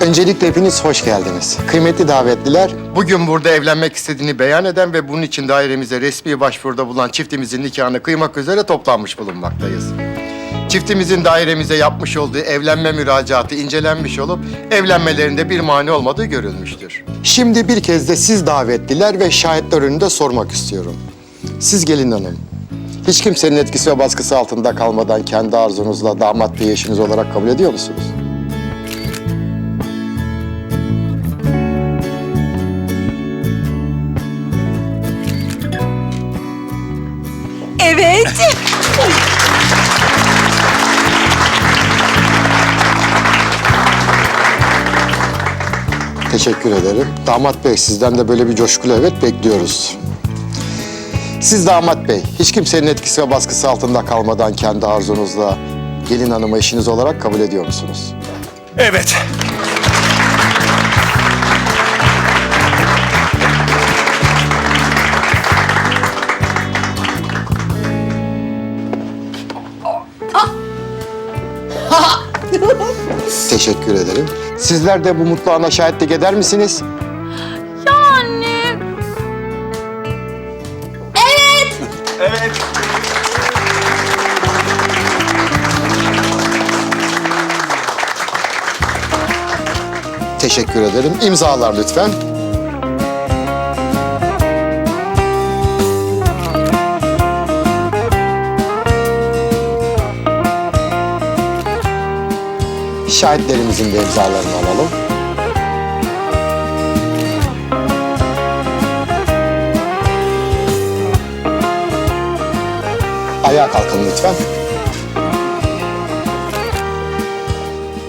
Öncelikle hepiniz hoş geldiniz. Kıymetli davetliler, bugün burada evlenmek istediğini beyan eden ve bunun için dairemize resmi başvuruda bulunan çiftimizin nikahını kıymak üzere toplanmış bulunmaktayız. Çiftimizin dairemize yapmış olduğu evlenme müracaatı incelenmiş olup evlenmelerinde bir mani olmadığı görülmüştür. Şimdi bir kez de siz davetliler ve şahitler önünde sormak istiyorum. Siz gelin hanım, hiç kimsenin etkisi ve baskısı altında kalmadan kendi arzunuzla damat bey eşiniz olarak kabul ediyor musunuz? Evet. Teşekkür ederim. Damat Bey sizden de böyle bir coşkulu evet bekliyoruz. Siz damat bey hiç kimsenin etkisi ve baskısı altında kalmadan kendi arzunuzla gelin hanımı eşiniz olarak kabul ediyor musunuz? Evet. Teşekkür ederim. Sizler de bu mutlu ana şahitlik eder misiniz? Anne. Evet. Teşekkür ederim. İmzalar lütfen. Şahitlerimizin de imzalarını alalım. Ayağa kalkın lütfen.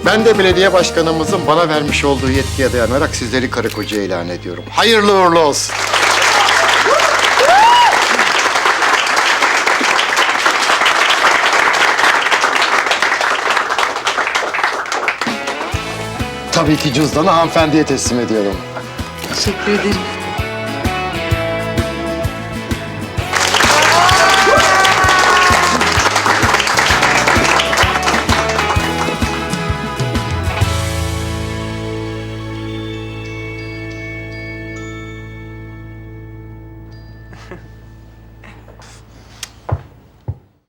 Ben de belediye başkanımızın bana vermiş olduğu yetkiye dayanarak sizleri karı koca ilan ediyorum. Hayırlı uğurlu olsun. Tabii ki cüzdanı hanımefendiye teslim ediyorum. Teşekkür ederim.